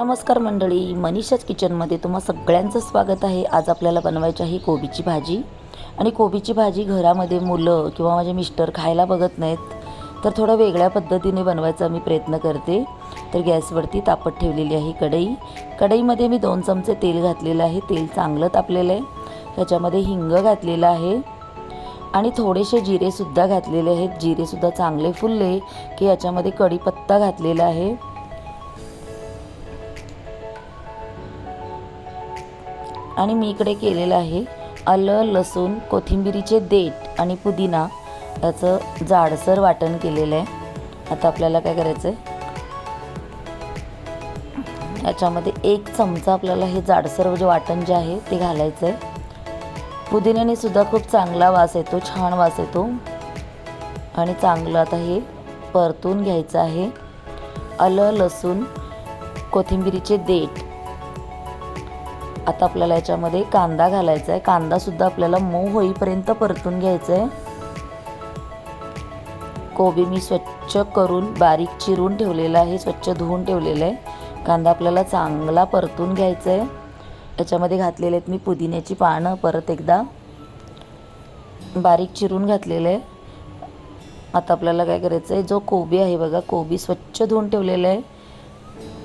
नमस्कार मंडळी मनीषाच किचनमध्ये तुम्हा सगळ्यांचं स्वागत आहे. आज आपल्याला बनवायची आहे कोबीची भाजी. आणि कोबीची भाजी घरामध्ये मुलं किंवा माझे मिस्टर खायला बघत नाहीत तर थोडं वेगळ्या पद्धतीने बनवायचा मी प्रयत्न करते. तर गॅसवरती तापत ठेवलेली आहे कढई. कढईमध्ये मी दोन चमचे तेल घातलेलं आहे. तेल चांगलं तापलेलं आहे. त्याच्यामध्ये हिंग घातलेलं आहे. आणि थोडेसे जिरेसुद्धा घातलेले आहेत. जिरेसुद्धा चांगले फुलले की याच्यामध्ये कढीपत्ता घातलेला आहे. आणि मी इकडे केलेलं आहे आलं लसूण कोथिंबिरीचे देठ आणि पुदिना. याचं जाडसर वाटण केलेलं आहे. आता आपल्याला काय करायचं आहे याच्यामध्ये एक चमचा आपल्याला हे जाडसर म्हणजे वाटण जे आहे ते घालायचं आहे पुदिन्याने सुद्धा खूप चांगला वास येतो छान वास येतो. आणि चांगलं आता हे परतून घ्यायचं आहे. आलं लसूण कोथिंबिरीचे देठ. आता आपल्याला याच्यामध्ये कांदा घालायचा आहे. कांदासुद्धा आपल्याला मऊ होईपर्यंत परतून घ्यायचा आहे. कोबी मी स्वच्छ करून बारीक चिरून ठेवलेला आहे. स्वच्छ धुवून ठेवलेलं आहे. कांदा आपल्याला चांगला परतून घ्यायचा आहे. याच्यामध्ये घातलेले आहेत मी पुदिन्याची पानं. परत एकदा बारीक चिरून घातलेलं आहे. आता आपल्याला काय करायचं आहे? जो कोबी आहे बघा कोबी स्वच्छ धुवून ठेवलेलं आहे.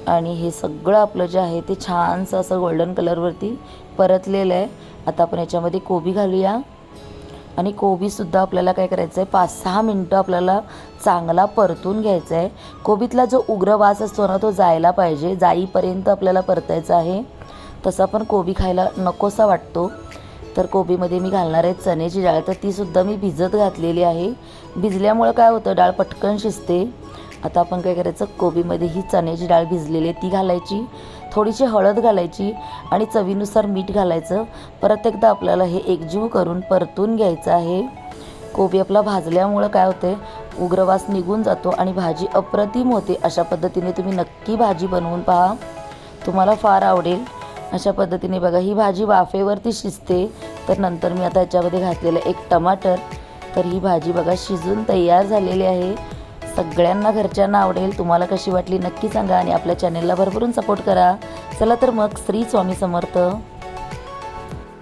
आणि हे सगळं आपलं जे आहे ते छानसं असं गोल्डन कलरवरती परतलेलं आहे. आता आपण याच्यामध्ये कोबी घालूया. आणि कोबीसुद्धा आपल्याला काय करायचं आहे पाच सहा मिनटं आपल्याला चांगला परतून घ्यायचा आहे कोबीतला जो उग्र वास असतो ना तो जायला पाहिजे. जाईपर्यंत आपल्याला परतायचा आहे. तसा पण कोबी खायला नकोसा वाटतो. तर कोबीमध्ये मी घालणार आहे चण्याची डाळ. तर तीसुद्धा मी भिजत घातलेली आहे. भिजल्यामुळं काय होतं डाळ पटकन शिजते. आता आपण काय करायचं? कोबीमध्ये ही चण्याची डाळ भिजलेली आहे ती घालायची. थोडीशी हळद घालायची आणि चवीनुसार मीठ घालायचं. परत एकदा आपल्याला हे एकजीव करून परतून घ्यायचं आहे. कोबी आपला भाजल्यामुळं काय होते उग्रवास निघून जातो आणि भाजी अप्रतिम होते. अशा पद्धतीने तुम्ही नक्की भाजी बनवून पहा. तुम्हाला फार आवडेल. अशा पद्धतीने बघा ही भाजी वाफेवरती शिजते. तर नंतर मी आता याच्यामध्ये घातलेलं एक टमाटर. तर ही भाजी बघा शिजून तयार झालेली आहे. सगळ्यांना घरच्यांना आवडेल. तुम्हाला कशी वाटली नक्की सांगा आणि आपल्या चॅनेलला भरभरून सपोर्ट करा. चला तर मग श्री स्वामी समर्थ.